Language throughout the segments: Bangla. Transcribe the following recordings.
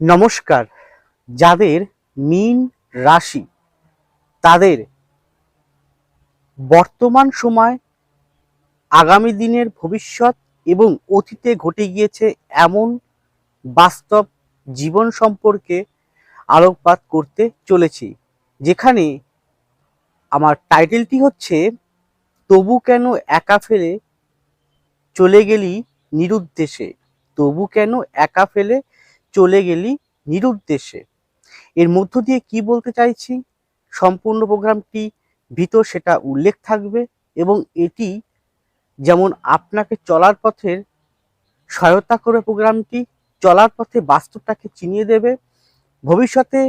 নমস্কার। যাদের মীন রাশি, তাদের বর্তমান সময়, আগামী দিনের ভবিষ্যৎ এবং অতীতে ঘটে গিয়েছে এমন বাস্তব জীবন সম্পর্কে আলোকপাত করতে চলেছি। যেখানে আমার টাইটেলটি হচ্ছে, তবু কেন একা ফেলে চলে গেলি নিরুদ্দেশে? তবু কেন একা ফেলে চলে গেলি নিরুদ্দেশে। এর মধ্য দিয়ে কি বলতে চাইছি? সম্পূর্ণ প্রোগ্রামটি ভিতর সেটা উল্লেখ থাকবে এবং এটি যেমন আপনাকে চলার পথের সহায়তা করে প্রোগ্রামটি, চলার পথে বাস্তবটাকে চিনিয়ে দেবে। ভবিষ্যতে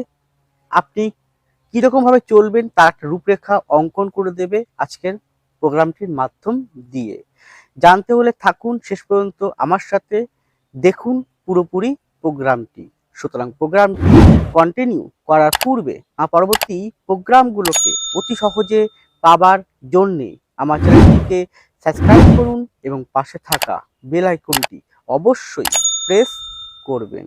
আপনি কীরকমভাবে চলবেন তার একটা রূপরেখা অঙ্কন করে দেবে আজকের প্রোগ্রামটির মাধ্যম দিয়ে। জানতে হলে থাকুন, শেষ পর্যন্ত আমার সাথে দেখুন পুরোপুরি। প্রোগ্রামটি। সুতরাং প্রোগ্রামটি কন্টিনিউ করার পূর্বে আমার পরবর্তী প্রোগ্রামগুলোকে অতি সহজে পাবার জন্যে আমার চ্যানেলটিকে সাবস্ক্রাইব করুন এবং পাশে থাকা বেল আইকনটি অবশ্যই প্রেস করবেন।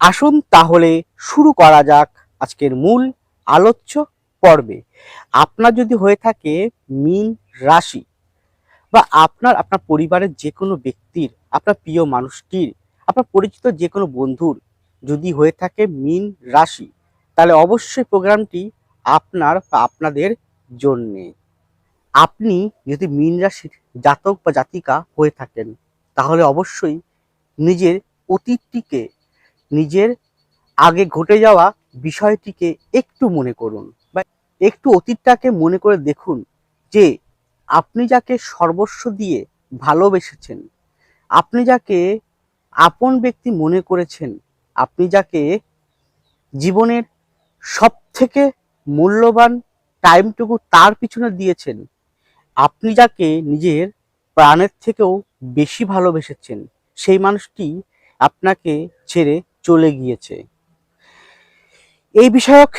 আসুন তাহলে শুরু করা যাক আজকের মূল আলোচ্য পর্বে। আপনার যদি হয়ে থাকে মীন রাশি বা আপনার আপনার পরিবারের যে কোনো ব্যক্তির আপনার প্রিয় মানুষটির, আপনার পরিচিত যে কোনো বন্ধুর যদি হয়ে থাকে মিন রাশি, তাহলে অবশ্যই প্রোগ্রামটি আপনার বা আপনাদের জন্যে। আপনি যদি মিন রাশির জাতক বা জাতিকা হয়ে থাকেন, তাহলে অবশ্যই নিজের অতীতটিকে, নিজের আগে ঘটে যাওয়া বিষয়টিকে একটু মনে করুন বা একটু অতীতটাকে মনে করে দেখুন যে আপনি যাকে সর্বস্ব দিয়ে ভালোবেসেছেন আপনি যাকে আপন ব্যক্তি মনে করেছেন, আপনি যাকে জীবনের সব থেকে মূল্যবান টাইমটুকু তার পিছনে দিয়েছেন, আপনি যাকে নিজের প্রাণের থেকেও বেশি ভালোবেসেছেন, সেই মানুষটি আপনাকে ছেড়ে চলে গিয়েছে। এই বিষয়ক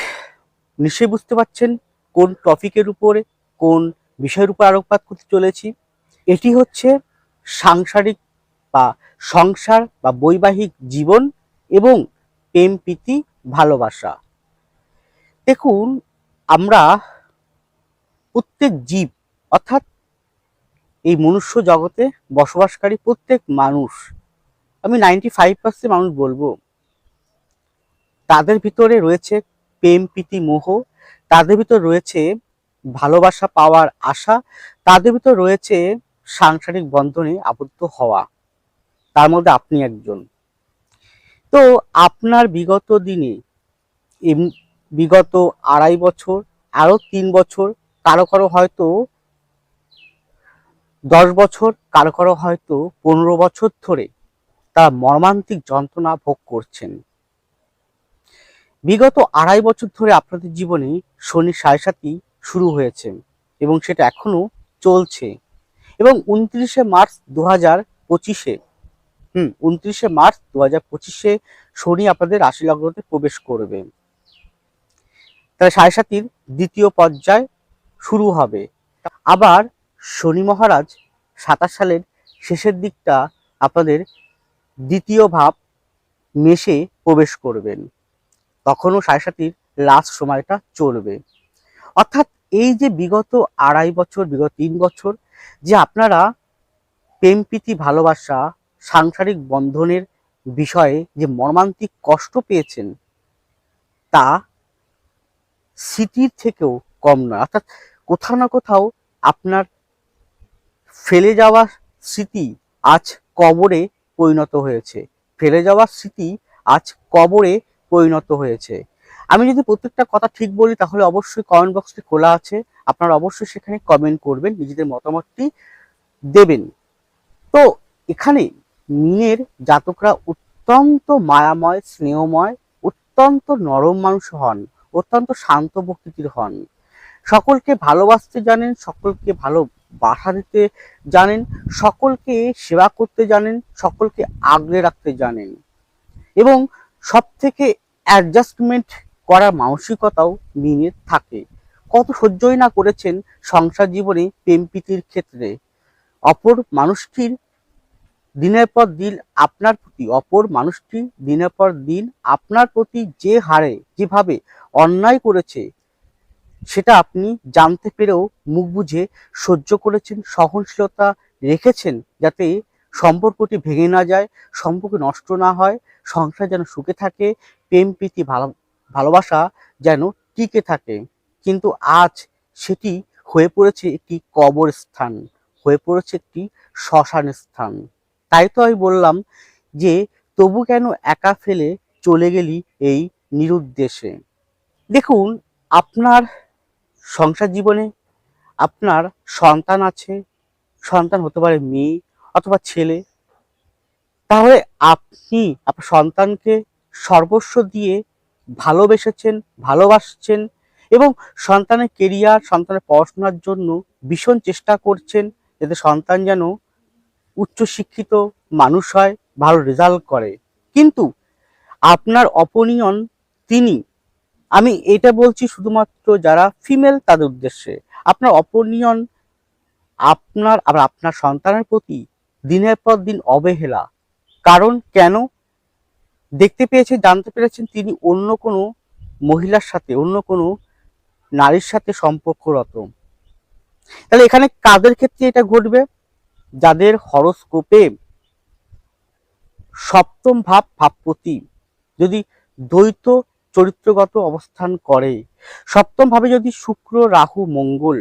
নিশ্চয়ই বুঝতে পারছেন কোন টপিকের উপরে, কোন বিষয়ের উপর আলোকপাত করতে চলেছি। এটি হচ্ছে সাংসারিক বা সংসার বা বৈবাহিক জীবন এবং প্রেম, প্রীতি, ভালোবাসা। দেখুন, আমরা প্রত্যেক জীব, অর্থাৎ এই মনুষ্য জগতে বসবাসকারী প্রত্যেক মানুষ, আমি নাইনটি ফাইভ পার্সেন্ট মানুষ বলব, তাদের ভিতরে রয়েছে প্রেম, প্রীতি, মোহ, তাদের ভিতর রয়েছে ভালোবাসা পাওয়ার আশা, তাদের ভিতর রয়েছে সাংসারিক বন্ধনে আবদ্ধ হওয়া। তার মধ্যে আপনি একজন। তো আপনার বিগত দিনে বিগত আড়াই বছর, আরও তিন বছর, কারও কারও হয়তো দশ বছর, কারও কারও হয়তো পনেরো বছর ধরে তারা মর্মান্তিক যন্ত্রণা ভোগ করছেন। বিগত আড়াই বছর ধরে আপনাদের জীবনে শনি সাড়ে সাতই শুরু হয়েছে এবং সেটা এখনও চলছে। এবং উনত্রিশে মার্চ দু হাজার পঁচিশে হুম, উনত্রিশে মার্চ দু হাজার পঁচিশে শনি আপনাদের রাশি লগ্নতে প্রবেশ করবে। তাহলে সাড়ে সাতির দ্বিতীয় পর্যায় শুরু হবে। আবার শনি মহারাজ সাতাশ সালের শেষের দিকটা আপনাদের দ্বিতীয় ভাব মেষে প্রবেশ করবেন। তখনও সাড়ে সাতির লাস্ট সময়টা চলবে। অর্থাৎ এই যে বিগত আড়াই বছর, বিগত তিন বছর যে আপনারা প্রেম, প্রীতি, ভালোবাসা সাংসারিক বন্ধনের বিষয়ে যে মর্মান্তিক কষ্ট পেয়েছেন, তা স্মৃতির থেকেও কম নয়। অর্থাৎ কোথাও না কোথাও আপনার ফেলে যাওয়া স্মৃতি আজ কবরে পরিণত হয়েছে। ফেলে যাওয়া স্মৃতি আজ কবরে পরিণত হয়েছে। আমি যদি প্রত্যেকটা কথা ঠিক বলি, তাহলে অবশ্যই কমেন্ট বক্সটি খোলা আছে। আপনারা অবশ্যই সেখানে কমেন্ট করবেন, নিজেদের মতামতটি দেবেন। তো এখানে মিনের জাতকরা অত্যন্ত মায়াময়, স্নেহময়, অত্যন্ত নরম মানুষ হন, অত্যন্ত শান্ত প্রকৃতির হন। সকলকে ভালোবাসতে জানেন, সকলকে ভালো বাসা দিতে জানেন, সকলকে সেবা করতে জানেন, সকলকে আগলে রাখতে জানেন। এবং সব থেকে অ্যাডজাস্টমেন্ট করার মানসিকতাও মিনের থাকে। কত সহ্যই না করেছেন সংসার জীবনে প্রেম প্রীতির ক্ষেত্রে। অপর মানুষটির দিনের পর দিন আপনার প্রতি অপর মানুষটি দিনের পর দিন আপনার প্রতি যে হারে, যেভাবে অন্যায় করেছে, সেটা আপনি জানতে পেরেও মুখ বুঝে সহ্য করেছেন, সহনশীলতা রেখেছেন যাতে সম্পর্কটি ভেঙে না যায়, সম্পর্ক নষ্ট না হয়, সংসার যেন সুখে থাকে, প্রেম, প্রীতি, ভালো, ভালোবাসা যেন টিকে থাকে। কিন্তু আজ সেটি হয়ে পড়েছে একটি কবর স্থান হয়ে পড়েছে একটি শ্মশান স্থান তাই তো আমি বললাম যে তবু কেন একা ফেলে চলে গেলি এই নিরুদ্দেশে? দেখুন, আপনার সংসার জীবনে আপনার সন্তান আছে, সন্তান হতে পারে মেয়ে অথবা ছেলে। তাহলে আপনি, আপনার সন্তানকে সর্বস্ব দিয়ে ভালোবেসেছেন, ভালোবাসছেন এবং সন্তানের কেরিয়ার সন্তানের পড়াশোনার জন্য ভীষণ চেষ্টা করছেন যাতে সন্তান যেন উচ্চশিক্ষিত মানুষ হয়, ভালো রেজাল্ট করে। কিন্তু আপনার অপনিয়ন তিনি, আমি এটা বলছি শুধুমাত্র যারা ফিমেল তাদের উদ্দেশ্যে। আপনার অপনিয়ন আপনার, আবার আপনার সন্তানের প্রতি দিনের পর দিন অবহেলা। কারণ কেন? দেখতে পেয়েছে, জানতে পেরেছেন তিনি অন্য কোনো মহিলার সাথে, অন্য কোনো নারীর সাথে সম্পর্করত। তাহলে এখানে কাদের ক্ষেত্রে এটা ঘটবে? যাদের হরস্কোপে সপ্তম ভাব ভাবপতি যদি দ্বৈত চরিত্রগত অবস্থান করে, সপ্তম ভাবে যদি শুক্র, রাহু, মঙ্গল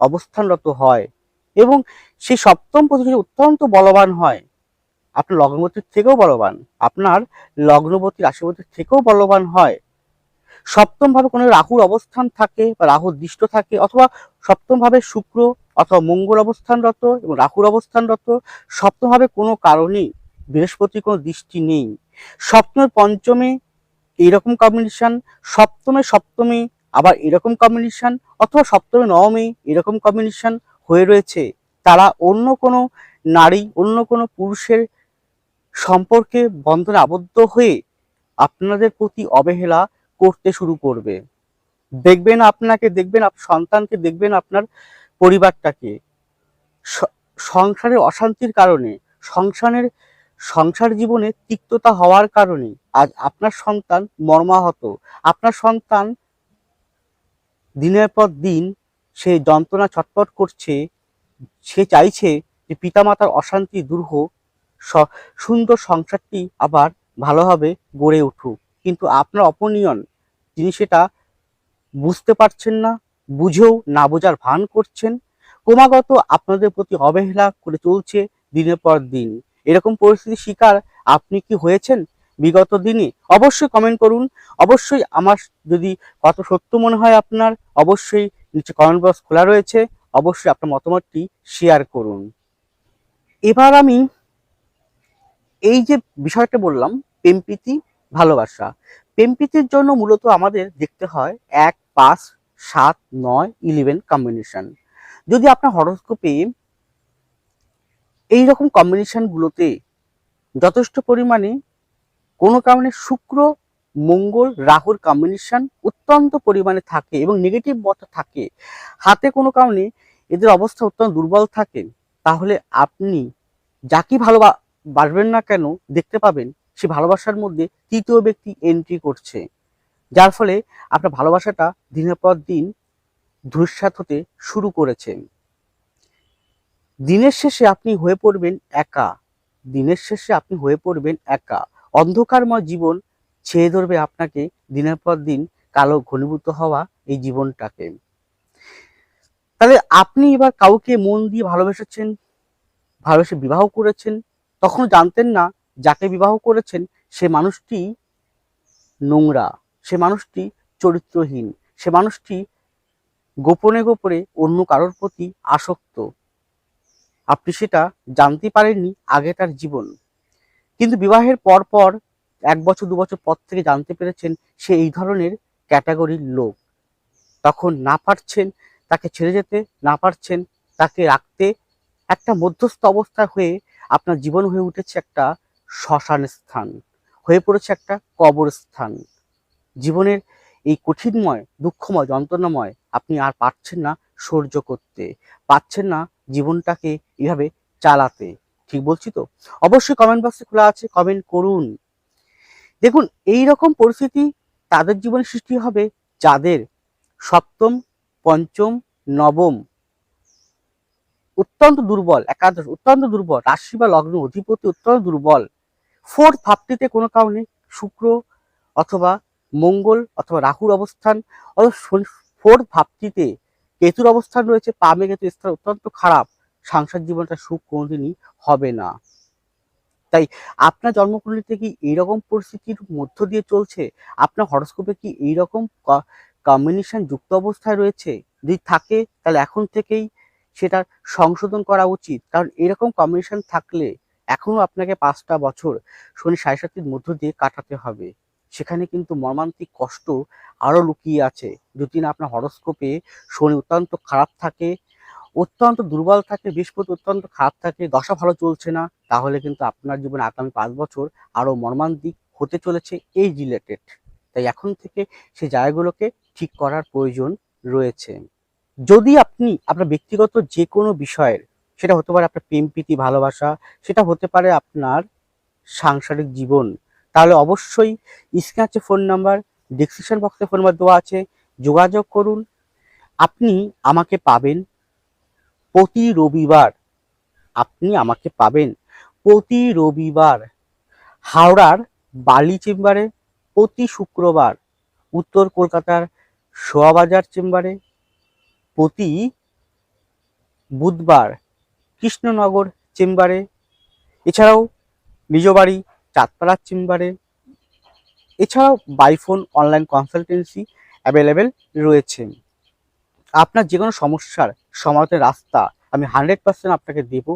অবস্থানরত হয় এবং সেই সপ্তম পতি যদি অত্যন্ত বলবান হয়, আপনার লগ্নপতির থেকেও বলবান, আপনার লগ্নপতি রাশিপতির থেকেও বলবান হয়, সপ্তম ভাবে কোনো রাহুর অবস্থান থাকে বা রাহুর দৃষ্ট থাকে অথবা সপ্তম ভাবে শুক্র অথবা মঙ্গল অবস্থানরত এবং রাহুর অবস্থানরত সপ্তম ভাবে কোনো কারণেই বৃহস্পতির কোনো দৃষ্টি নেই। সপ্তমে পঞ্চমে এইরকম কম্বিনেশন সপ্তমে সপ্তমে আবার এরকম কম্বিনেশন অথবা সপ্তমে নবমে এরকম কম্বিনেশন হয়ে রয়েছে। তারা অন্য কোনো নারী, অন্য কোনো পুরুষের সম্পর্কে বন্ধনে আবদ্ধ হয়ে আপনাদের প্রতি অবহেলা করতে শুরু করবে। দেখবেন আপনাকে, দেখবেন সন্তানকে, দেখবেন আপনার পরিবারটাকে সংসারের অশান্তির কারণে সংসারের সংসার জীবনে তিক্ততা হওয়ার কারণে আজ আপনার সন্তান মর্মাহত। আপনার সন্তান দিনের পর দিন সে যন্ত্রণা ছটফট করছে, সে চাইছে যে পিতামাতার অশান্তি দূর হোক সুন্দর সংসারটি আবার ভালোভাবে গড়ে উঠুক। কিন্তু আপনার অপনিয়ন তিনি সেটা বুঝতে পারছেন না বুঝেও না বোঝার ভান করছেন। ক্রমাগত আপনাদের প্রতি অবহেলা করে চলছে দিনের পর দিন। এরকম পরিস্থিতির শিকার আপনি কি হয়েছেন বিগত দিনে? অবশ্যই কমেন্ট করুন। অবশ্যই আমার যদি কত সত্য মনে হয় আপনার, অবশ্যই নিচে কমেন্ট বক্স খোলা রয়েছে। অবশ্যই আপনার মতামতটি শেয়ার করুন। এবার আমি এই যে বিষয়টা বললাম, প্রেমপ্রীতি, ভালোবাসা। প্রেমপ্রীতির জন্য মূলত আমাদের দেখতে হয় এক পাঁচ সাত, নয় ইলেভেন কম্বিনেশন যদি আপনার হরস্কোপে এই রকম কম্বিনেশনগুলোতে যথেষ্ট পরিমাণে কোনো কারণে শুক্র, মঙ্গল, রাহুর কম্বিনেশন অত্যন্ত পরিমাণে থাকে এবং নেগেটিভ মত থাকে, হাতে কোনো কারণে এদের অবস্থা অত্যন্ত দুর্বল থাকে, তাহলে আপনি যাকে ভালোবাসবেন না কেন দেখতে পাবেন সে ভালোবাসার মধ্যে তৃতীয় ব্যক্তি এন্ট্রি করছে। যার ফলে আপনার ভালোবাসাটা দিনের পর দিন ধূসাত হতে শুরু করেছে। দিনের শেষে আপনি হয়ে পড়বেন একা। দিনের শেষে আপনি হয়ে পড়বেন একা। অন্ধকারময় জীবন ছেয়ে ধরবে আপনাকে দিনের পর দিন কালো ঘনীভূত হওয়া এই জীবনটাকে। তাহলে আপনি এবার কাউকে মন দিয়ে ভালোবেসেছেন, ভালোবেসে বিবাহ করেছেন তখন জানতেন না যাকে বিবাহ করেছেন সে মানুষটি নোংরা। সে মানুষটি চরিত্রহীন, সে মানুষটি গোপনে গোপনে অন্য কারোর প্রতি আসক্ত। আপনি সেটা জানতে পারেননি আগে তার জীবন। কিন্তু বিবাহের পর পর এক বছর, দু বছর পর থেকে জানতে পেরেছেন সে এই ধরনের ক্যাটাগরির লোক। তখন না পারছেন তাকে ছেড়ে যেতে, না পারছেন তাকে রাখতে, একটা মধ্যস্থ অবস্থা হয়ে আপনার জীবন হয়ে উঠেছে একটা শ্মশান স্থান, হয়ে পড়েছে একটা কবরস্থান। জীবনের এই কঠিনময়, দুঃখময়, যন্ত্রণাময় আপনি আর পারছেন না সহ্য করতে, পারছেন না জীবনটাকে এভাবে চালাতে। ঠিক বলছি তো? অবশ্যই কমেন্ট বক্সে খোলা আছে কমেন্ট করুন। দেখুন এই রকম পরিস্থিতি তাদের জীবনে সৃষ্টি হবে যাদের সপ্তম, পঞ্চম, নবম অত্যন্ত দুর্বল, একাদশ, অত্যন্ত দুর্বল, রাশি বা লগ্ন, অধিপতি অত্যন্ত দুর্বল। ফোর্থ ভাবটিতে কোনো কারণে শুক্র অথবা মঙ্গল অথবা রাহুর অবস্থান, অথবা ফোর ভাবটিতে কেতুর অবস্থান রয়েছে পামে কেতু স্থান অত্যন্ত খারাপ। সংসার জীবনটা সুখ কোনোদিনই হবে না। তাই আপনার জন্মকুণ্ডলিতে কি এইরকম পরিস্থিতির মধ্য দিয়ে চলছে? আপনার হরস্কোপে কি এইরকম কম্বিনেশন যুক্ত অবস্থায় রয়েছে? যদি থাকে, তাহলে এখন থেকেই সেটা সংশোধন করা উচিত। কারণ এরকম কম্বিনেশন থাকলে এখনও আপনাকে পাঁচটা বছর শনি সাড়ে সাতির মধ্য দিয়ে কাটাতে হবে। সেখানে কিন্তু মর্মান্তিক কষ্ট আরও লুকিয়ে আছে। যদি না আপনার হরস্কোপে শনি অত্যন্ত খারাপ থাকে, অত্যন্ত দুর্বল থাকে, বৃহস্পতি অত্যন্ত খারাপ থাকে, দশা ভালো চলছে না, তাহলে কিন্তু আপনার জীবনে আগামী পাঁচ বছর আরও মর্মান্তিক হতে চলেছে এই রিলেটেড তাই এখন থেকে সেই জায়গাগুলোকে ঠিক করার প্রয়োজন রয়েছে। যদি আপনি আপনার ব্যক্তিগত যে কোনো বিষয়ের, সেটা হতে পারে আপনার প্রেম, প্রীতি, ভালোবাসা, সেটা হতে পারে আপনার সাংসারিক জীবন তাহলে অবশ্যই স্ক্রিনে আছে ফোন নাম্বার, ডিসক্রিপশন বক্সে ফোন নাম্বার দেওয়া আছে, যোগাযোগ করুন। আপনি আমাকে পাবেন প্রতি রবিবার। আপনি আমাকে পাবেন প্রতি রবিবার হাওড়ার বালি চেম্বারে, প্রতি শুক্রবার উত্তর কলকাতার শোয়াবাজার চেম্বারে, প্রতি বুধবার কৃষ্ণনগর চেম্বারে। এছাড়াও নিজ বাড়ি চাঁদপাড়ার চেম্বারে। এছাড়াও বাইফোন অনলাইন কনসালটেন্সি অ্যাভেলেবেল রয়েছে। আপনার যে কোনো সমস্যার সমাধানের রাস্তা আমি হান্ড্রেড পার্সেন্ট আপনাকে দেব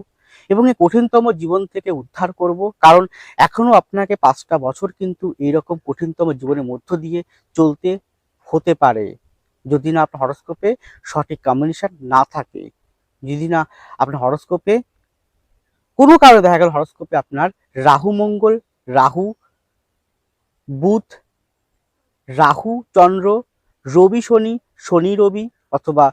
এবং এই কঠিনতম জীবন থেকে উদ্ধার করব। কারণ এখনও আপনাকে পাঁচটা বছর কিন্তু এইরকম কঠিনতম জীবনের মধ্য দিয়ে চলতে হতে পারে। যদি না আপনার হরস্কোপে সঠিক কম্বিনেশন না থাকে, যদি না আপনার হরস্কোপে কোনো কারণে দেখা গেল হরস্কোপে আপনার রাহু মঙ্গল, রাহু বুধ, রাহু চন্দ্র, রবি শনি শনি রবি অথবা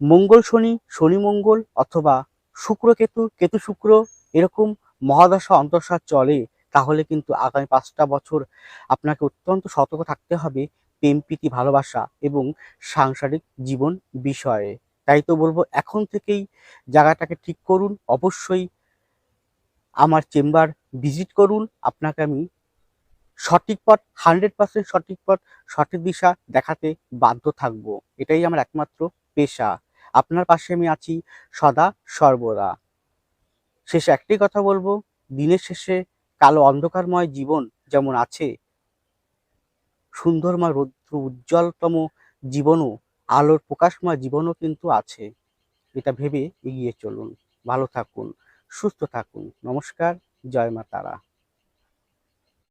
মঙ্গল শনি শনি মঙ্গল অথবা শুক্র কেতু কেতু শুক্র এরকম মহাদশা অন্তর্শা চলে, তাহলে কিন্তু আগামী পাঁচটা বছর আপনাকে অত্যন্ত সতর্ক থাকতে হবে প্রেম, প্রীতি, ভালোবাসা এবং সাংসারিক জীবন বিষয়ে। তাই তো বলব, এখন থেকেই জায়গাটাকে ঠিক করুন। অবশ্যই আমার চেম্বার ভিজিট করুন। আপনাকে আমি সঠিক পথ হান্ড্রেড পার্সেন্ট সঠিক পথ, সঠিক দিশা দেখাতে বাধ্য থাকব। এটাই আমার একমাত্র পেশা। আপনার পাশে আমি আছি সদা সর্বদা। শেষে একটাই কথা বলব, দিনের শেষে কালো অন্ধকারময় জীবন যেমন আছে, সুন্দরময় রৌদ্র উজ্জ্বলতম জীবনও, আলোর প্রকাশময় জীবনও কিন্তু আছে। এটা ভেবে এগিয়ে চলুন। ভালো থাকুন। সুস্থ থাকুন। নমস্কার জয় মা তারা।